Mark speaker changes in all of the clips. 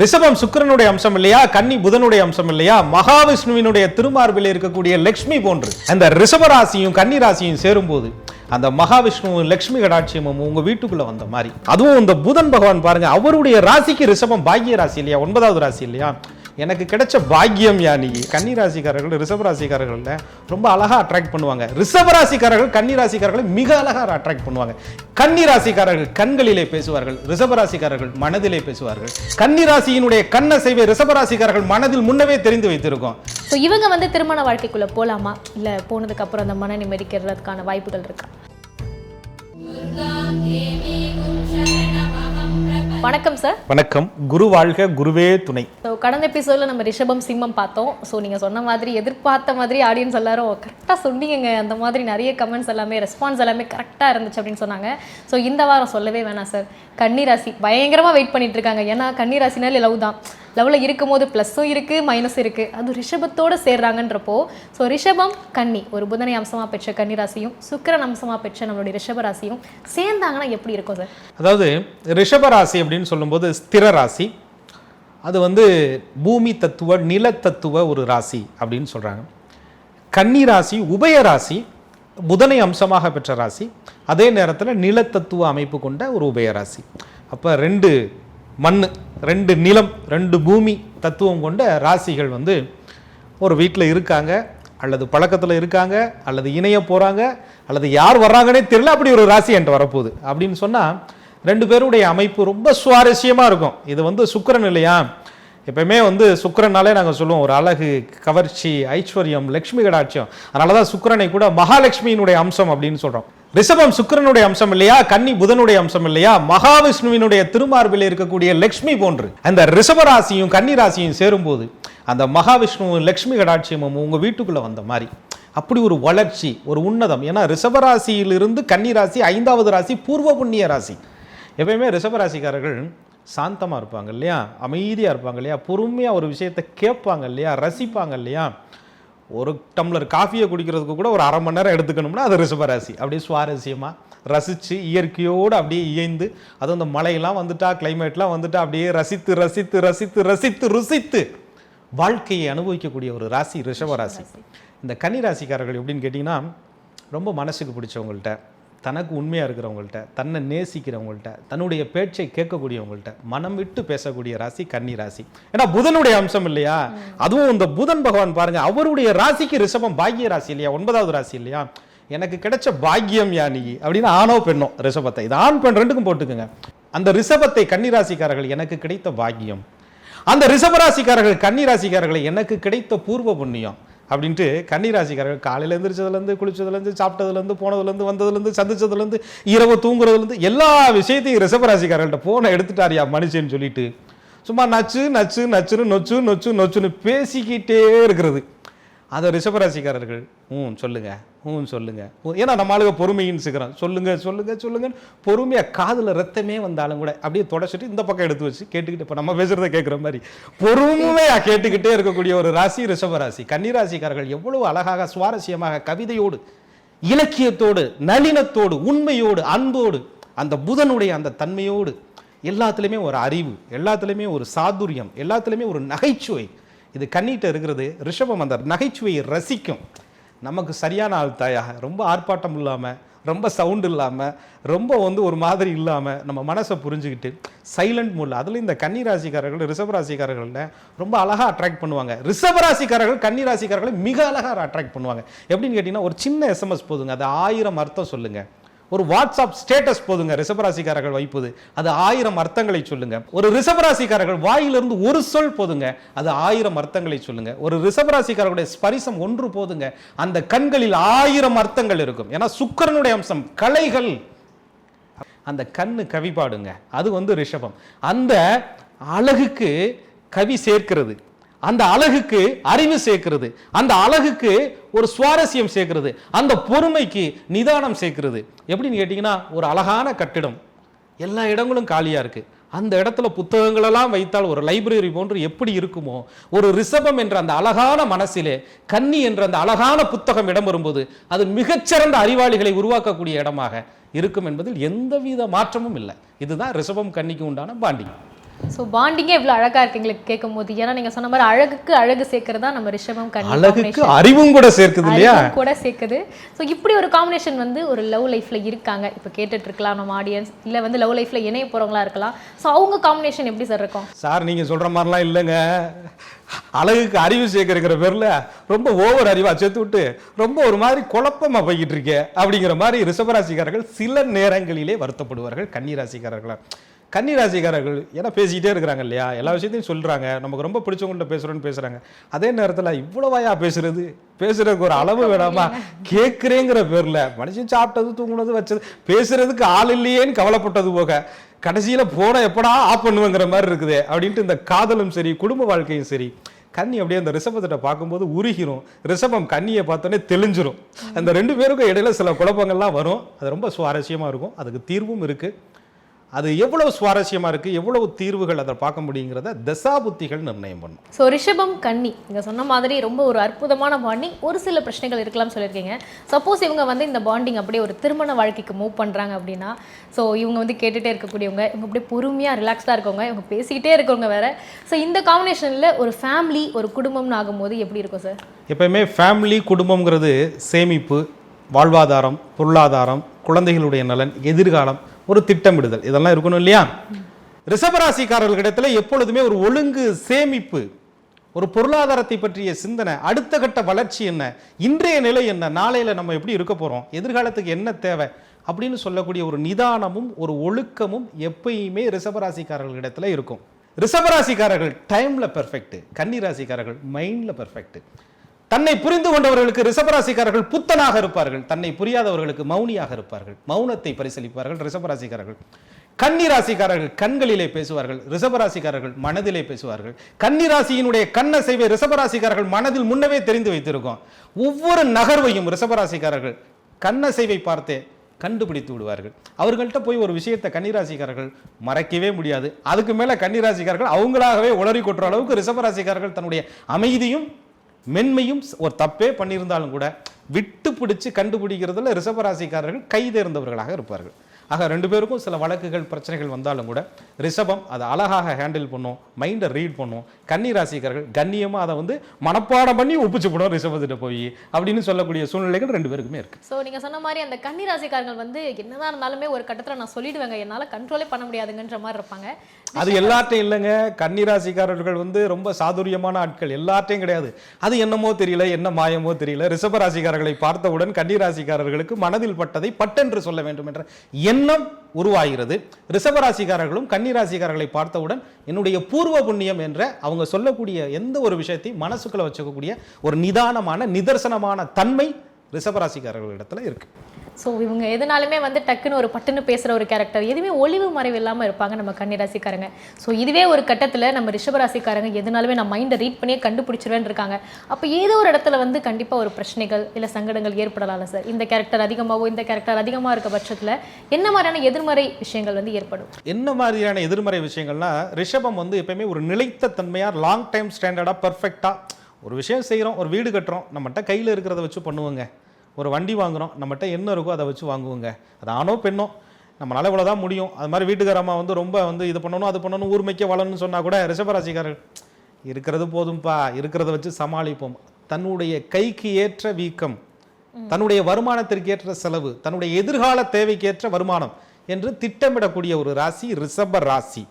Speaker 1: ரிஷபம் சுக்கரனுடைய அம்சம் இல்லையா கன்னி புதனுடைய அம்சம் இல்லையா மகாவிஷ்ணுவினுடைய திருமார்பில் இருக்கக்கூடிய லக்ஷ்மி போன்று அந்த ராசியும் கன்னி ராசியும் சேரும் போது அந்த மகாவிஷ்ணுவும் லக்ஷ்மி கடாட்சியமும் உங்க வீட்டுக்குள்ள வந்த மாதிரி அதுவும் இந்த புதன் பகவான் பாருங்க அவருடைய ராசிக்கு ரிஷபம் பாக்கிய ராசி இல்லையா ஒன்பதாவது ராசி இல்லையா எனக்கு கிடைச்ச பாக்கியம் யானி கன்னிராசிக்காரர்கள் ரிஷபராசிக்காரர்களில் ரொம்ப அழகாக அட்ராக்ட் பண்ணுவாங்க கன்னி கன்னிராசிக்காரர்களை மிக அழகாக அட்ராக்ட் பண்ணுவாங்க கன்னிராசிக்காரர்கள் கண்களிலே பேசுவார்கள் ராசிக்காரர்கள் மனதிலே பேசுவார்கள் கன்னிராசியினுடைய கண்ண செய்வை ராசிக்காரர்கள் மனதில் முன்னவே தெரிந்து வைத்திருக்கும்
Speaker 2: ஸோ இவங்க வந்து திருமண வாழ்க்கைக்குள்ளே போகலாமா இல்லை போனதுக்கப்புறம் அந்த மன நிம்மதிக்கிறதுக்கான வாய்ப்புகள் இருக்கா வணக்கம் சார்
Speaker 1: வணக்கம் குரு வாழ்க குருவே துணை
Speaker 2: ஸோ கடந்த எபிசோட்ல நம்ம ரிஷபம் சிம்மம் பார்த்தோம் ஸோ நீங்கள் சொன்ன மாதிரி எதிர்பார்த்த மாதிரி ஆடியன்ஸ் எல்லாரும் கரெக்டாக சொன்னீங்க அந்த மாதிரி நிறைய கமெண்ட்ஸ் எல்லாமே ரெஸ்பான்ஸ் எல்லாமே கரெக்டாக இருந்துச்சு அப்படின்னு சொன்னாங்க ஸோ இந்த வாரம் சொல்லவே வேணாம் சார் கன்னிராசி பயங்கரமாக வெயிட் பண்ணிட்டு இருக்காங்க ஏன்னா கன்னிராசினாலே லவ் தான் லவ்வில் இருக்கும்போது ப்ளஸ்ஸும் இருக்குது மைனஸ் இருக்குது அது ரிஷபத்தோடு சேர்றாங்கன்றப்போ ஸோ ரிஷபம் கன்னி ஒரு புதனை அம்சமாக பெற்ற கன்னி ராசியும் சுக்கரன் அம்சமாக பெற்ற நம்மளுடைய ரிஷப ராசியும் சேர்ந்தாங்கன்னா எப்படி இருக்கும் சார்
Speaker 1: அதாவது ரிஷப ராசி அப்படின்னு சொல்லும்போது ஸ்திர ராசி அது வந்து பூமி தத்துவ நில தத்துவ ஒரு ராசி அப்படின்னு சொல்கிறாங்க கன்னி ராசி உபய ராசி புதனை அம்சமாக பெற்ற ராசி அதே நேரத்தில் நிலத்தத்துவ அமைப்பு கொண்ட ஒரு உபயராசி அப்போ ரெண்டு மண் ரெண்டு நிலம் ரெண்டு பூமி தத்துவம் கொண்ட ராசிகள் வந்து ஒரு வீட்டில் இருக்காங்க அல்லது பழக்கத்தில் இருக்காங்க அல்லது இணைய போகிறாங்க அல்லது யார் வர்றாங்கன்னே தெரியல அப்படி ஒரு ராசி என்கிட்ட வரப்போகுது அப்படின்னு சொன்னால் ரெண்டு பேருடைய அமைப்பு ரொம்ப சுவாரஸ்யமாக இருக்கும் இது வந்து சுக்கரன் இல்லையா எப்பயுமே வந்து சுக்கரனாலே நாங்கள் சொல்லுவோம் ஒரு அழகு கவர்ச்சி ஐஸ்வர்யம் லக்ஷ்மி கடாட்சியம் அதனால தான் சுக்கரனை கூட மகாலட்சுமியினுடைய அம்சம் அப்படின்னு சொல்கிறோம் ரிஷபம் சுக்கரனுடைய அம்சம் இல்லையா கன்னி புதனுடைய அம்சம் இல்லையா மகாவிஷ்ணுவினுடைய திருமார்பில் இருக்கக்கூடிய லக்ஷ்மி போன்று அந்த ராசியும் கன்னி ராசியும் சேரும்போது அந்த மகாவிஷ்ணுவும் லக்ஷ்மி கடாட்சியமும் உங்கள் வீட்டுக்குள்ளே வந்த மாதிரி அப்படி ஒரு வளர்ச்சி ஒரு உன்னதம் ஏன்னா ரிஷபராசியிலிருந்து கன்னி ராசி ஐந்தாவது ராசி பூர்வ புண்ணிய ராசி எப்பயுமே ரிஷபராசிக்காரர்கள் சாந்தமாக இருப்பாங்க இல்லையா அமைதியாக இருப்பாங்க இல்லையா பொறுமையாக ஒரு விஷயத்தை கேட்பாங்க இல்லையா ரசிப்பாங்க இல்லையா ஒரு டம்ளர் காஃபியை குடிக்கிறதுக்கு கூட ஒரு அரை மணி நேரம் எடுத்துக்கணும்னா அது ரிஷபராசி அப்படியே சுவாரஸ்யமாக ரசித்து இயற்கையோடு அப்படியே இயந்து அதுவும் அந்த மழையெல்லாம் வந்துட்டா கிளைமேட்லாம் வந்துட்டா அப்படியே ரசித்து ரசித்து ரசித்து ரசித்து ருசித்து வாழ்க்கையை அனுபவிக்கக்கூடிய ஒரு ராசி ரிஷபராசி ராசி இந்த கன்னி ராசிக்காரர்கள் எப்படின்னு கேட்டிங்கன்னா ரொம்ப மனசுக்கு பிடிச்சவங்கள்ட்ட தனக்கு உண்மையாக இருக்கிறவங்கள்ட்ட தன்னை நேசிக்கிறவங்கள்ட்ட தன்னுடைய பேச்சை கேட்கக்கூடியவங்கள்ட்ட மனம் விட்டு பேசக்கூடிய ராசி கன்னி ராசி ஏன்னா புதனுடைய அம்சம் இல்லையா அதுவும் இந்த புதன் பகவான் பாருங்க அவருடைய ராசிக்கு ரிஷபம் பாக்கிய ராசி இல்லையா ஒன்பதாவது ராசி இல்லையா எனக்கு கிடைச்ச பாக்கியம் யானி அப்படின்னு ஆணோ பெண்ணோ ரிஷபத்தை இது ஆண் பெண் ரெண்டுக்கும் போட்டுக்குங்க அந்த ரிஷபத்தை ராசிக்காரர்கள் எனக்கு கிடைத்த பாக்கியம் அந்த ரிஷபராசிக்காரர்கள் ராசிக்காரர்களை எனக்கு கிடைத்த பூர்வ புண்ணியம் அப்படின்ட்டு கன்னிராசிக்காரர்கள் காலையில் எழுந்திரிச்சதுலேருந்து குளிச்சதுலேருந்து சாப்பிட்டதுலேருந்து போனதுலேருந்து வந்ததுலேருந்து சந்திச்சதுலேருந்து இரவு தூங்குறதுலேருந்து எல்லா விஷயத்தையும் ரிசபராசிக்காரர்கள்ட்ட ஃபோனை யா மனுஷன்னு சொல்லிட்டு சும்மா நச்சு நச்சு நச்சுன்னு நொச்சு நொச்சு நொச்சுன்னு பேசிக்கிட்டே இருக்கிறது அதை ரிஷபராசிக்காரர்கள் ம் சொல்லுங்கள் ம் சொல்லுங்கள் ஏன்னா நம்ம ஆளுங்க பொறுமைன்னு சிக்கிறோம் சொல்லுங்கள் சொல்லுங்கள் சொல்லுங்கள் பொறுமையாக காதில் ரத்தமே வந்தாலும் கூட அப்படியே தொடச்சிட்டு இந்த பக்கம் எடுத்து வச்சு கேட்டுக்கிட்டு இப்போ நம்ம பேசுகிறத கேட்குற மாதிரி பொறுமையாக கேட்டுக்கிட்டே இருக்கக்கூடிய ஒரு ராசி ரிஷபராசி கன்னிராசிக்காரர்கள் எவ்வளவு அழகாக சுவாரஸ்யமாக கவிதையோடு இலக்கியத்தோடு நளினத்தோடு உண்மையோடு அன்போடு அந்த புதனுடைய அந்த தன்மையோடு எல்லாத்துலேயுமே ஒரு அறிவு எல்லாத்துலேயுமே ஒரு சாதுரியம் எல்லாத்துலேயுமே ஒரு நகைச்சுவை இது கண்ணீட்டு இருக்கிறது ரிஷபம் அந்த நகைச்சுவையை ரசிக்கும் நமக்கு சரியான ஆள் தாயாக ரொம்ப ஆர்ப்பாட்டம் இல்லாமல் ரொம்ப சவுண்டு இல்லாமல் ரொம்ப வந்து ஒரு மாதிரி இல்லாமல் நம்ம மனசை புரிஞ்சுக்கிட்டு சைலண்ட் மூடில் அதில் இந்த கன்னிராசிக்காரர்கள் ரிஷபராசிக்காரர்களில் ரொம்ப அழகாக அட்ராக்ட் பண்ணுவாங்க ரிஷபராசிக்காரர்கள் கன்னிராசிக்காரர்களை மிக அழகாக அட்ராக்ட் பண்ணுவாங்க எப்படின்னு கேட்டிங்கன்னா ஒரு சின்ன எஸ்எம்எஸ் போதுங்க அது ஆயிரம் அர்த்தம் சொல்லுங்கள் ஒரு வாட்ஸ்அப் ஸ்டேட்டஸ் போதுங்க ரிசபராசிக்காரர்கள் வைப்பது அது ஆயிரம் அர்த்தங்களை சொல்லுங்க ஒரு ரிசபராசிக்காரர்கள் வாயிலிருந்து ஒரு சொல் போதுங்க அது ஆயிரம் அர்த்தங்களை சொல்லுங்க ஒரு ரிஷபராசிக்காரர்களுடைய ஸ்பரிசம் ஒன்று போதுங்க அந்த கண்களில் ஆயிரம் அர்த்தங்கள் இருக்கும் ஏன்னா சுக்கரனுடைய அம்சம் கலைகள் அந்த கண்ணு கவி பாடுங்க அது வந்து ரிஷபம் அந்த அழகுக்கு கவி சேர்க்கிறது அந்த அழகுக்கு அறிவு சேர்க்கிறது அந்த அழகுக்கு ஒரு சுவாரஸ்யம் சேர்க்கிறது அந்த பொறுமைக்கு நிதானம் சேர்க்கிறது எப்படின்னு கேட்டிங்கன்னா ஒரு அழகான கட்டிடம் எல்லா இடங்களும் காலியாக இருக்குது அந்த இடத்துல புத்தகங்களெல்லாம் வைத்தால் ஒரு லைப்ரரி போன்று எப்படி இருக்குமோ ஒரு ரிஷபம் என்ற அந்த அழகான மனசிலே கன்னி என்ற அந்த அழகான புத்தகம் இடம் வரும்போது அது மிகச்சிறந்த அறிவாளிகளை உருவாக்கக்கூடிய இடமாக இருக்கும் என்பதில் எந்தவித மாற்றமும் இல்லை இதுதான் ரிஷபம் கன்னிக்கு உண்டான பாண்டிங்
Speaker 2: ஸோ பாண்டிங்கே இவ்வளோ அழகாக இருக்கு எங்களுக்கு கேட்கும் போது ஏன்னா நீங்கள் சொன்ன மாதிரி அழகுக்கு அழகு சேர்க்கறது தான் நம்ம ரிஷபம்
Speaker 1: அழகுக்கு அறிவும் கூட சேர்க்குது இல்லையா
Speaker 2: கூட சேர்க்குது ஸோ இப்படி ஒரு காம்பினேஷன் வந்து ஒரு லவ் லைஃப்பில் இருக்காங்க இப்போ கேட்டுட்டு இருக்கலாம் நம்ம ஆடியன்ஸ் இல்லை வந்து லவ் லைஃப்பில் இணைய போகிறவங்களா இருக்கலாம் ஸோ அவங்க காம்பினேஷன் எப்படி சார் இருக்கும்
Speaker 1: சார் நீங்கள் சொல்கிற மாதிரிலாம் இல்லைங்க அழகுக்கு அறிவு சேர்க்கிற பேரில் ரொம்ப ஓவர் அறிவாக சேர்த்து விட்டு ரொம்ப ஒரு மாதிரி குழப்பமாக போய்கிட்டு இருக்கேன் அப்படிங்கிற மாதிரி ரிஷபராசிக்காரர்கள் சில நேரங்களிலே வருத்தப்படுவார்கள் கன்னிராசிக்காரர்களாக கன்னிராசிக்காரர்கள் ஏன்னா பேசிக்கிட்டே இருக்கிறாங்க இல்லையா எல்லா விஷயத்தையும் சொல்கிறாங்க நமக்கு ரொம்ப பிடிச்சவங்கள்ட்ட பேசுகிறோன்னு பேசுகிறாங்க அதே நேரத்தில் இவ்வளோவாயா பேசுகிறது பேசுறதுக்கு ஒரு அளவு வேணாமா கேட்குறேங்கிற பேரில் மனுஷன் சாப்பிட்டது தூங்குனது வச்சது பேசுறதுக்கு ஆள் இல்லையேன்னு கவலைப்பட்டது போக கடைசியில் போன எப்படா ஆஃப் பண்ணுவேங்கிற மாதிரி இருக்குது அப்படின்ட்டு இந்த காதலும் சரி குடும்ப வாழ்க்கையும் சரி கண்ணி அப்படியே அந்த ரிஷபத்திட்ட பார்க்கும்போது உருகிரும் ரிஷபம் கண்ணியை பார்த்தோன்னே தெளிஞ்சிரும் அந்த ரெண்டு பேருக்கும் இடையில சில குழப்பங்கள்லாம் வரும் அது ரொம்ப சுவாரஸ்யமாக இருக்கும் அதுக்கு தீர்வும் இருக்குது அது எவ்வளவு சுவாரஸ்யமாக இருக்குது எவ்வளவு தீர்வுகள் அதை பார்க்க முடியுங்கிறத தசா புத்திகள் நிர்ணயம் பண்ணும்
Speaker 2: ஸோ ரிஷபம் கன்னி நீங்கள் சொன்ன மாதிரி ரொம்ப ஒரு அற்புதமான பாண்டிங் ஒரு சில பிரச்சனைகள் இருக்கலாம் சொல்லியிருக்கீங்க சப்போஸ் இவங்க வந்து இந்த பாண்டிங் அப்படியே ஒரு திருமண வாழ்க்கைக்கு மூவ் பண்ணுறாங்க அப்படின்னா ஸோ இவங்க வந்து கேட்டுகிட்டே இருக்கக்கூடியவங்க இவங்க அப்படியே பொறுமையாக ரிலாக்ஸ்டா இருக்கவங்க இவங்க பேசிக்கிட்டே இருக்கவங்க வேறு ஸோ இந்த காம்பினேஷனில் ஒரு ஃபேமிலி ஒரு குடும்பம்னு ஆகும்போது எப்படி இருக்கும் சார்
Speaker 1: எப்போயுமே ஃபேமிலி குடும்பம்ங்கிறது சேமிப்பு வாழ்வாதாரம் பொருளாதாரம் குழந்தைகளுடைய நலன் எதிர்காலம் ஒரு திட்டமிடுதல் இதெல்லாம் இருக்கணும் இல்லையா இடத்துல எப்பொழுதுமே ஒரு ஒழுங்கு சேமிப்பு ஒரு பொருளாதாரத்தை பற்றிய சிந்தனை அடுத்த கட்ட வளர்ச்சி என்ன இன்றைய நிலை என்ன நாளையில் நம்ம எப்படி இருக்க போகிறோம் எதிர்காலத்துக்கு என்ன தேவை அப்படின்னு சொல்லக்கூடிய ஒரு நிதானமும் ஒரு ஒழுக்கமும் எப்பயுமே இடத்துல இருக்கும் ரிஷபராசிக்காரர்கள் டைமில் பெர்ஃபெக்ட் கன்னிராசிக்காரர்கள் மைண்டில் பெர்ஃபெக்ட் தன்னை புரிந்து கொண்டவர்களுக்கு ரிசபராசிக்காரர்கள் புத்தனாக இருப்பார்கள் தன்னை புரியாதவர்களுக்கு மௌனியாக இருப்பார்கள் மௌனத்தை பரிசீலிப்பார்கள் ரிசபராசிக்காரர்கள் கன்னிராசிக்காரர்கள் கண்களிலே பேசுவார்கள் ரிசபராசிக்காரர்கள் மனதிலே பேசுவார்கள் கன்னிராசியினுடைய கண்ண செய்வை ரிசபராசிக்காரர்கள் மனதில் முன்னவே தெரிந்து வைத்திருக்கும் ஒவ்வொரு நகர்வையும் ரிசபராசிக்காரர்கள் கண்ண செய்வை பார்த்தே கண்டுபிடித்து விடுவார்கள் அவர்கள்ட்ட போய் ஒரு விஷயத்தை கன்னிராசிக்காரர்கள் மறைக்கவே முடியாது அதுக்கு மேலே கன்னிராசிக்காரர்கள் அவங்களாகவே உளறி கொட்டுற அளவுக்கு ரிசபராசிக்காரர்கள் தன்னுடைய அமைதியும் மென்மையும் ஒரு தப்பே பண்ணியிருந்தாலும் கூட விட்டு பிடிச்சி கண்டுபிடிக்கிறதுல ரிஷபராசிக்காரர்கள் கைதேர்ந்தவர்களாக இருப்பார்கள் ஆக ரெண்டு பேருக்கும் சில வழக்குகள் பிரச்சனைகள் வந்தாலும் கூட ரிஷபம் அதை அழகாக ஹேண்டில் பண்ணும் மைண்டை ரீட் பண்ணும் கன்னி ராசிக்காரர்கள் கண்ணியமாக அதை வந்து மனப்பாடம் பண்ணி ஒப்பிச்சு போடும் ரிஷபத்திட்ட போய் அப்படின்னு சொல்லக்கூடிய சூழ்நிலைகள் ரெண்டு பேருக்குமே இருக்கு
Speaker 2: ஸோ நீங்கள் சொன்ன மாதிரி அந்த கன்னி ராசிக்காரர்கள் வந்து என்னதான் இருந்தாலுமே ஒரு கட்டத்தில் நான் சொல்லிடுவேங்க என்னால் கண்ட்ரோலே பண்ண முடியாதுங்கன்ற மாதிரி இருப்பாங்க
Speaker 1: அது எல்லார்ட்டையும் இல்லைங்க கன்னிராசிக்காரர்கள் வந்து ரொம்ப சாதுரியமான ஆட்கள் எல்லார்ட்டையும் கிடையாது அது என்னமோ தெரியல என்ன மாயமோ தெரியல ரிஷபராசிக்காரர்களை பார்த்தவுடன் கன்னிராசிக்காரர்களுக்கு மனதில் பட்டதை பட்டென்று சொல்ல வேண்டும் என்ற எண்ணம் உருவாகிறது ரிஷபராசிக்காரர்களும் கன்னிராசிக்காரர்களை பார்த்தவுடன் என்னுடைய பூர்வ புண்ணியம் என்ற அவங்க சொல்லக்கூடிய எந்த ஒரு விஷயத்தையும் மனசுக்குள்ள வச்சுக்கக்கூடிய ஒரு நிதானமான நிதர்சனமான தன்மை இடத்துல இருக்குது
Speaker 2: ஸோ இவங்க எதுனாலுமே வந்து டக்குன்னு ஒரு பட்டுன்னு பேசுகிற ஒரு கேரக்டர் எதுவுமே ஒளிவு மறைவு இல்லாமல் இருப்பாங்க நம்ம கன்னிராசிக்காரங்க ஸோ இதுவே ஒரு கட்டத்தில் நம்ம ரிஷபராசிக்காரங்க எதுனாலுமே நம்ம மைண்டை ரீட் பண்ணியே கண்டுபிடிச்சிருவேன்னு இருக்காங்க அப்போ ஏதோ ஒரு இடத்துல வந்து கண்டிப்பாக ஒரு பிரச்சனைகள் இல்லை சங்கடங்கள் ஏற்படலாம்ல சார் இந்த கேரக்டர் அதிகமாகவோ இந்த கேரக்டர் அதிகமாக இருக்க பட்சத்தில் என்ன மாதிரியான எதிர்மறை விஷயங்கள் வந்து ஏற்படும்
Speaker 1: என்ன மாதிரியான எதிர்மறை விஷயங்கள்னா ரிஷபம் வந்து எப்பயுமே ஒரு நிலைத்த தன்மையாக லாங் டைம் ஸ்டாண்டர்டாக பர்ஃபெக்டாக ஒரு விஷயம் செய்கிறோம் ஒரு வீடு கட்டுறோம் நம்மகிட்ட கையில் இருக்கிறத வச்சு பண்ணுவோங்க ஒரு வண்டி வாங்குகிறோம் நம்மகிட்ட என்ன இருக்கோ அதை வச்சு வாங்குவோங்க அது ஆணோ பெண்ணோ நம்மளால் இவ்வளோ தான் முடியும் அது மாதிரி வீட்டுக்காரம்மா வந்து ரொம்ப வந்து இது பண்ணணும் அது பண்ணணும் ஊர்மைக்கே வளரணும்னு சொன்னால் கூட ரிஷபராசிக்காரர்கள் இருக்கிறது போதும்பா இருக்கிறத வச்சு சமாளிப்போம் தன்னுடைய கைக்கு ஏற்ற வீக்கம் தன்னுடைய வருமானத்திற்கு ஏற்ற செலவு தன்னுடைய எதிர்கால தேவைக்கேற்ற வருமானம் என்று திட்டமிடக்கூடிய ஒரு ராசி ரிஷப ராசி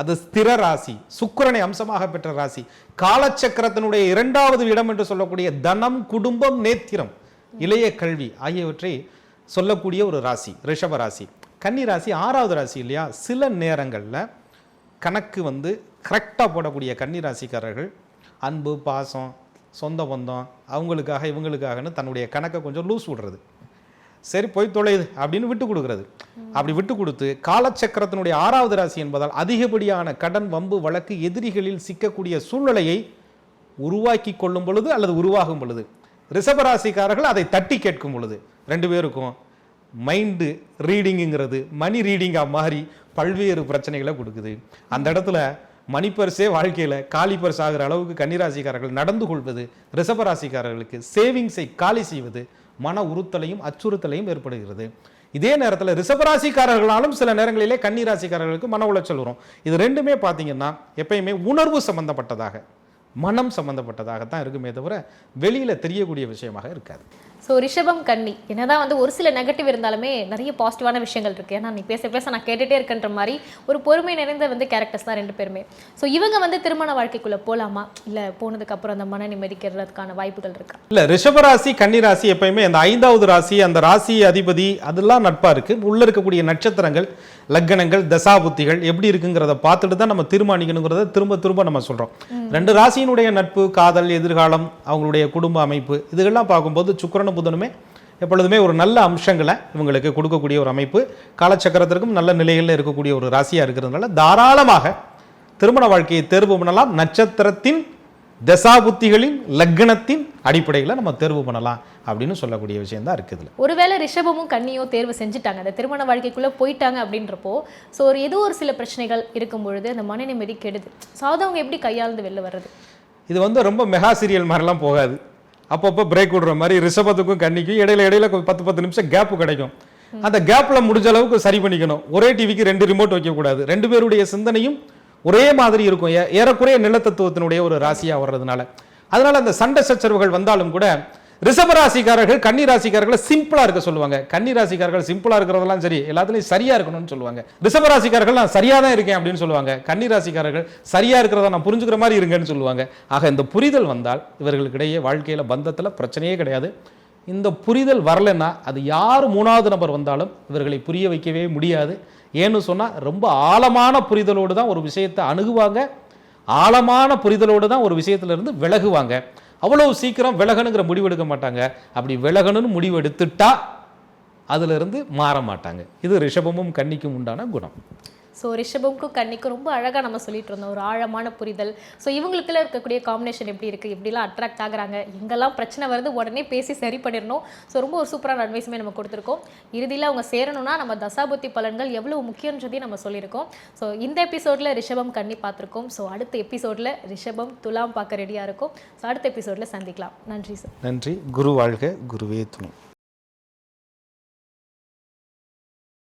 Speaker 1: அது ஸ்திர ராசி சுக்கரனை அம்சமாக பெற்ற ராசி காலச்சக்கரத்தினுடைய இரண்டாவது இடம் என்று சொல்லக்கூடிய தனம் குடும்பம் நேத்திரம் இளைய கல்வி ஆகியவற்றை சொல்லக்கூடிய ஒரு ராசி ரிஷப ராசி கன்னி ராசி ஆறாவது ராசி இல்லையா சில நேரங்களில் கணக்கு வந்து கரெக்டாக போடக்கூடிய கன்னி ராசிக்காரர்கள் அன்பு பாசம் சொந்த பந்தம் அவங்களுக்காக இவங்களுக்காகன்னு தன்னுடைய கணக்கை கொஞ்சம் லூஸ் விடுறது சரி போய் தொலையுது அப்படின்னு விட்டு கொடுக்குறது அப்படி விட்டு கொடுத்து காலச்சக்கரத்தினுடைய ஆறாவது ராசி என்பதால் அதிகப்படியான கடன் வம்பு வழக்கு எதிரிகளில் சிக்கக்கூடிய சூழ்நிலையை உருவாக்கி கொள்ளும் பொழுது அல்லது உருவாகும் பொழுது ரிஷபராசிக்காரர்கள் அதை தட்டி கேட்கும் பொழுது ரெண்டு பேருக்கும் மைண்டு ரீடிங்குங்கிறது மணி ரீடிங்காக மாறி பல்வேறு பிரச்சனைகளை கொடுக்குது அந்த இடத்துல மணிப்பரிசே வாழ்க்கையில் காலி பரிசு ஆகிற அளவுக்கு கன்னிராசிக்காரர்கள் நடந்து கொள்வது ரிஷபராசிக்காரர்களுக்கு சேவிங்ஸை காலி செய்வது மன உறுத்தலையும் அச்சுறுத்தலையும் ஏற்படுகிறது இதே நேரத்தில் ரிஷபராசிக்காரர்களாலும் சில நேரங்களிலே கன்னிராசிக்காரர்களுக்கு மன உளைச்சல் வரும் இது ரெண்டுமே பார்த்தீங்கன்னா எப்பயுமே உணர்வு சம்பந்தப்பட்டதாக மனம் தான் இருக்குமே தவிர வெளியில் தெரியக்கூடிய விஷயமாக இருக்காது
Speaker 2: ஸோ ரிஷபம் கண்ணி என்னதான் வந்து ஒரு சில நெகட்டிவ் இருந்தாலுமே நிறைய பாசிட்டிவான விஷயங்கள் இருக்குது ஏன்னா நீ பேச பேச நான் கேட்டுகிட்டே இருக்கின்ற மாதிரி ஒரு பொறுமை நிறைந்த வந்து கேரக்டர்ஸ் தான் ரெண்டு பேருமே ஸோ இவங்க வந்து திருமண வாழ்க்கைக்குள்ளே போகலாமா இல்லை போனதுக்கப்புறம் அந்த மன நிம்மதிக்கிறதுக்கான வாய்ப்புகள் இருக்கா
Speaker 1: இல்லை ரிஷபராசி ராசி எப்பயுமே அந்த ஐந்தாவது ராசி அந்த ராசி அதிபதி அதெல்லாம் நட்பாக இருக்குது உள்ளே இருக்கக்கூடிய நட்சத்திரங்கள் லக்கணங்கள் தசாபுத்திகள் எப்படி இருக்குங்கிறத பார்த்துட்டு தான் நம்ம தீர்மானிக்கணுங்கிறத திரும்ப திரும்ப நம்ம சொல்கிறோம் ரெண்டு ராசியினுடைய நட்பு காதல் எதிர்காலம் அவங்களுடைய குடும்ப அமைப்பு இதுகள்லாம் பார்க்கும்போது சுக்கரனும் புதனுமே எப்பொழுதுமே ஒரு நல்ல அம்சங்களை இவங்களுக்கு கொடுக்கக்கூடிய ஒரு அமைப்பு காலச்சக்கரத்திற்கும் நல்ல நிலைகளில் இருக்கக்கூடிய ஒரு ராசியாக இருக்கிறதுனால தாராளமாக திருமண வாழ்க்கையை தேர்வு பண்ணலாம் நட்சத்திரத்தின் தசாபுத்திகளின் லக்னத்தின் அடிப்படையில் நம்ம தேர்வு பண்ணலாம் அப்படின்னு சொல்லக்கூடிய விஷயம் தான் இருக்குது
Speaker 2: ஒருவேளை ரிஷபமும் கண்ணியோ தேர்வு செஞ்சுட்டாங்க அந்த திருமண வாழ்க்கைக்குள்ளே போயிட்டாங்க அப்படின்றப்போ ஸோ ஒரு ஏதோ ஒரு சில பிரச்சனைகள் இருக்கும் பொழுது அந்த மன கெடுது ஸோ அவங்க எப்படி கையாழ்ந்து வெளில வர்றது
Speaker 1: இது வந்து ரொம்ப மெகா சீரியல் மாதிரிலாம் போகாது அப்பப்போ பிரேக் விடுற மாதிரி ரிஷபத்துக்கும் கண்ணிக்கும் இடையில இடையில பத்து பத்து நிமிஷம் கேப்பு கிடைக்கும் அந்த கேப்பில் முடிஞ்ச அளவுக்கு சரி பண்ணிக்கணும் ஒரே டிவிக்கு ரெண்டு ரிமோட் வைக்கக்கூடாது ரெண்டு பேருடைய சிந்தனையும் ஒரே மாதிரி இருக்கும் ஏறக்குறைய நிலத்தத்துவத்தினுடைய ஒரு ராசியாக வர்றதுனால அதனால் அந்த சண்டை சச்சரவுகள் வந்தாலும் கூட ராசிக்காரர்கள் கன்னி ராசிக்காரர்களை சிம்பிளாக இருக்க சொல்லுவாங்க கன்னி ராசிக்காரர்கள் சிம்பிளாக இருக்கிறதெல்லாம் சரி எல்லாத்துலையும் சரியாக இருக்கணும்னு சொல்லுவாங்க ராசிக்காரர்கள் நான் சரியாக தான் இருக்கேன் அப்படின்னு சொல்லுவாங்க கன்னி ராசிக்காரர்கள் சரியாக இருக்கிறத நான் புரிஞ்சுக்கிற மாதிரி இருங்கன்னு சொல்லுவாங்க ஆக இந்த புரிதல் வந்தால் இவர்களுக்கிடையே வாழ்க்கையில் பந்தத்தில் பிரச்சனையே கிடையாது இந்த புரிதல் வரலைன்னா அது யார் மூணாவது நபர் வந்தாலும் இவர்களை புரிய வைக்கவே முடியாது ஏன்னு சொன்னால் ரொம்ப ஆழமான புரிதலோடு தான் ஒரு விஷயத்தை அணுகுவாங்க ஆழமான புரிதலோடு தான் ஒரு விஷயத்திலிருந்து விலகுவாங்க அவ்வளோ சீக்கிரம் விலகணுங்கிற முடிவெடுக்க மாட்டாங்க அப்படி விலகணும்னு முடிவு எடுத்துட்டா அதிலிருந்து மாற மாட்டாங்க இது ரிஷபமும் கன்னிக்கும் உண்டான குணம்
Speaker 2: ஸோ ரிஷபம்க்கும் கன்னிக்கும் ரொம்ப அழகாக நம்ம சொல்லிட்டு இருந்தோம் ஒரு ஆழமான புரிதல் ஸோ இவங்களுக்குள்ள இருக்கக்கூடிய காம்பினேஷன் எப்படி இருக்குது எப்படிலாம் அட்ராக்ட் ஆகுறாங்க எங்கெல்லாம் பிரச்சனை வருது உடனே பேசி சரி பண்ணிடணும் ஸோ ரொம்ப ஒரு சூப்பரான அட்வைஸுமே நம்ம கொடுத்துருக்கோம் இறுதியில் அவங்க சேரணும்னா நம்ம தசாபுத்தி பலன்கள் எவ்வளோ முக்கியன்றதையும் நம்ம சொல்லியிருக்கோம் ஸோ இந்த எபிசோடில் ரிஷபம் கண்ணி பார்த்துருக்கோம் ஸோ அடுத்த எபிசோடில் ரிஷபம் துலாம் பார்க்க ரெடியாக இருக்கும் ஸோ அடுத்த எபிசோடில் சந்திக்கலாம்
Speaker 1: நன்றி சார் நன்றி குரு வாழ்க குருவே துணை